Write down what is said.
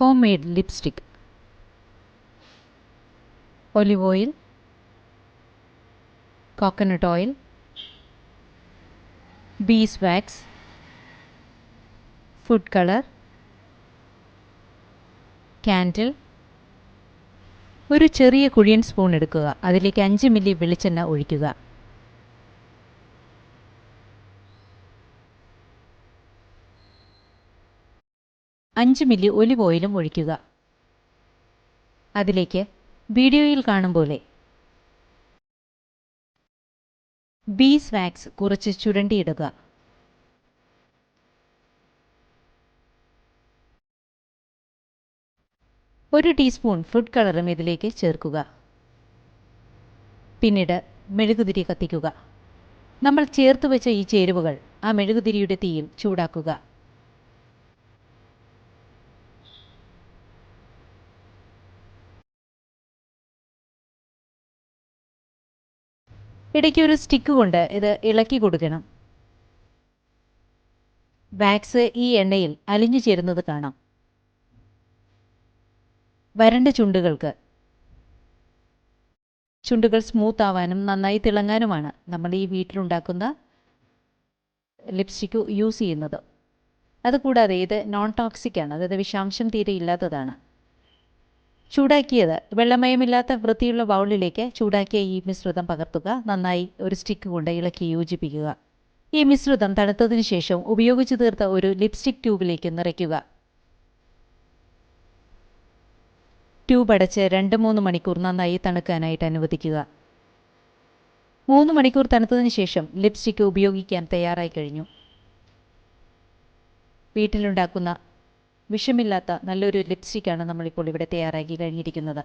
Homemade lipstick olive oil coconut oil beeswax food colour candle ഒരു ചെറിയ കുഴിയൻ spoon എടുക്കുക. അതിലേക്ക് അഞ്ച് മില്ലി വെളിച്ചെണ്ണ ഒഴിക്കുക. അഞ്ച് മില്ലി ഒലിവ് ഓയിലും ഒഴിക്കുക. അതിലേക്ക് വീഡിയോയിൽ കാണും പോലെ ബീസ് വാക്സ് കുറച്ച് ചുരണ്ടിയിടുക. ഒരു ടീസ്പൂൺ ഫുഡ് കളറും ഇതിലേക്ക് ചേർക്കുക. പിന്നീട് മെഴുകുതിരി കത്തിക്കുക. നമ്മൾ ചേർത്ത് വെച്ച ഈ ചേരുവകൾ ആ മെഴുകുതിരിയുടെ തീയിൽ ചൂടാക്കുക. ഇടയ്ക്ക് ഒരു സ്റ്റിക്ക് കൊണ്ട് ഇത് ഇളക്കി കൊടുക്കണം. വാക്സ് ഈ എണ്ണയിൽ അലിഞ്ഞു ചേരുന്നത് കാണാം. വരണ്ട ചുണ്ടുകൾക്ക്. ചുണ്ടുകൾ സ്മൂത്ത് ആവാനും നന്നായി തിളങ്ങാനുമാണ് നമ്മൾ ഈ വീട്ടിലുണ്ടാക്കുന്ന ലിപ്സ്റ്റിക്ക് യൂസ് ചെയ്യുന്നത്. അതുകൂടാതെ ഇത് നോൺ ടോക്സിക് ആണ്. അതായത് വിഷാംശം തീരെ ഇല്ലാത്തതാണ്. ചൂടാക്കിയത്. വെള്ളമയമില്ലാത്ത വൃത്തിയുള്ള ബൗളിലേക്ക് ചൂടാക്കിയ ഈ മിശ്രിതം പകർത്തുക. നന്നായി ഒരു സ്റ്റിക്ക് കൊണ്ട് ഇളക്കി യോജിപ്പിക്കുക. ഈ മിശ്രിതം തണുത്തതിനു ശേഷം ഉപയോഗിച്ചു തീർത്ത ഒരു ലിപ്സ്റ്റിക് ട്യൂബിലേക്ക് നിറയ്ക്കുക. ട്യൂബ് അടച്ച് രണ്ട് മൂന്ന് മണിക്കൂർ നന്നായി തണുക്കാനായിട്ട് അനുവദിക്കുക. മൂന്ന് മണിക്കൂർ തണുത്തതിന് ശേഷം ലിപ്സ്റ്റിക്ക് ഉപയോഗിക്കാൻ തയ്യാറായി കഴിഞ്ഞു. വീട്ടിലുണ്ടാക്കുന്ന വിഷമില്ലാത്ത നല്ലൊരു ലിപ്സ്റ്റിക്കാണ് നമ്മളിപ്പോൾ ഇവിടെ തയ്യാറാക്കി കഴിഞ്ഞിരിക്കുന്നത്.